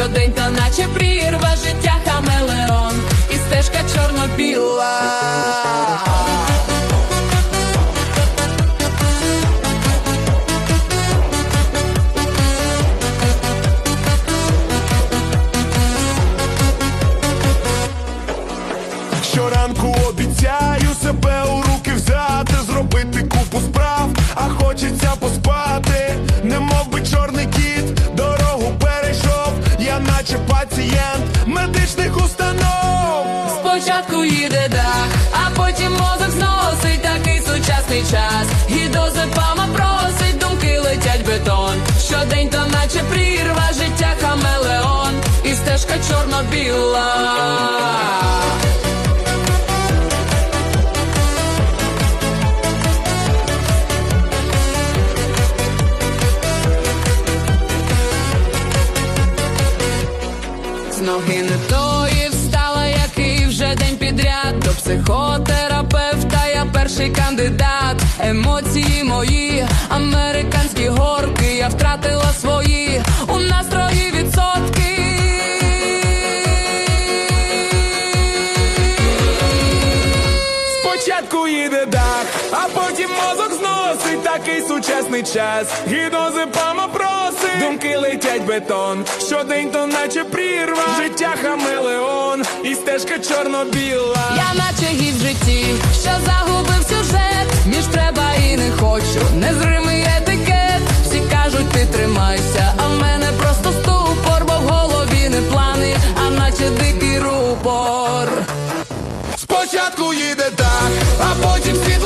Щодень то наче прірва, життя хамелеон, і стежка чорно-біла. Щоранку обіцяю себе у руки взяти, зробити купу справ, а хочеться поспати, немов би чорний кіт, наче пацієнт медичних установ. Спочатку їде дах, а потім мозок зносить такий сучасний час. Гідозепама просить, думки летять бетон. Щодень то наче прірва, життя хамелеон, і стежка чорно-біла. Ноги не тої встала, який вже день підряд до психотерапевта, я перший кандидат. Емоції мої, американські горки, я втратила свої у настрої відсотки. Спочатку їде дах, а потім мозок такий сучасний час. Гідозепама просить, думки летять бетон. Щодень то наче прірва, життя хамелеон, і стежка чорно-біла. Я наче гід в житті, що загубив сюжет, між треба і не хочу, незримий етикет. Всі кажуть, ти тримайся, а в мене просто ступор, бо в голові не плани, а наче дикий рупор. Спочатку їде дах, а потім світ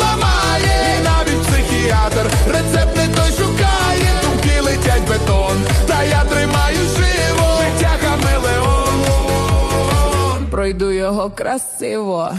Пройду його красиво.